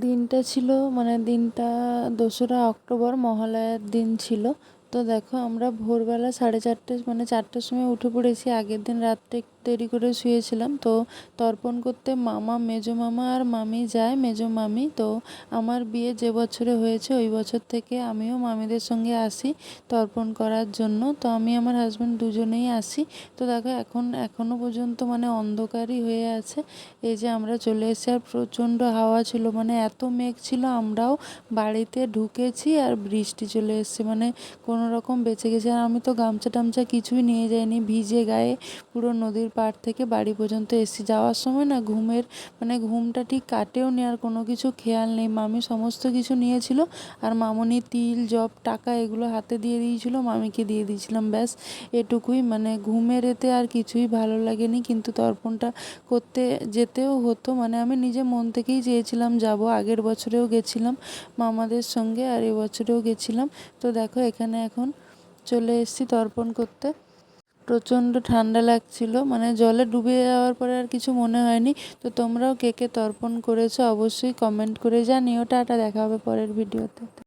দিনটা ছিল মানে দিনটা দোসরা অক্টোবর মহালয়ার দিন ছিল। তো দেখো, আমরা ভোরবেলা সাড়ে চারটে মানে চারটের সময় উঠে পড়েছি। আগের দিন রাত্রে দেরি করে শুয়েছিলাম। তো তর্পণ করতে মামা, মেজো মামা আর মামি যায়, মেজো মামি। তো আমার বিয়ে যে বছরে হয়েছে, ওই বছর থেকে আমিও মামিদের সঙ্গে আসি তর্পণ করার জন্য। তো আমি আমার হাজব্যান্ড দুজনেই আসি। তো দেখো, এখন এখনও পর্যন্ত মানে অন্ধকারই হয়ে আছে। এই যে আমরা চলে এসেছি আর প্রচণ্ড হাওয়া ছিল মানে এত মেঘ ছিল, আমরাও বাড়িতে ঢুকেছি আর বৃষ্টি চলে এসছে মানে কোনো রকম বেঁচে গেছে। আর আমি তো গামছা টামছা কিছুই নিয়ে যাইনি, ভিজে গায়ে পুরো নদীর পাড় থেকে বাড়ি পর্যন্ত এসেছি যাওয়ার সময় না ঘুমের মানে ঘুমটা ঠিক কাটেও নি আর কোনো কিছু খেয়াল নেই। মামি সমস্ত কিছু নিয়েছিল আর মামনি তিল, জব, টাকা এগুলো হাতে দিয়ে দিয়েছিল, মামিকে দিয়ে দিয়েছিলাম, ব্যাস। এটুকুই মানে ঘুমের এতে আর কিছুই ভালো লাগেনি, কিন্তু তর্পণটা করতে যেতেও হতো। মানে আমি নিজে মন থেকেই চেয়েছিলাম যাব, আগের বছরেও গেছিলাম মামাদের সঙ্গে আর এবছরেও গেছিলাম। তো দেখো এখানে এখন চলে এসেছি তর্পণ করতে। প্রচণ্ড ঠান্ডা লাগছিল মানে জলে ডুবে যাওয়ার পরে আর কিছু মনে হয়নি। তো তোমরাও কে কে তর্পণ করেছ অবশ্যই কমেন্ট করে জানিও। টাটা, দেখা হবে পরের ভিডিওতে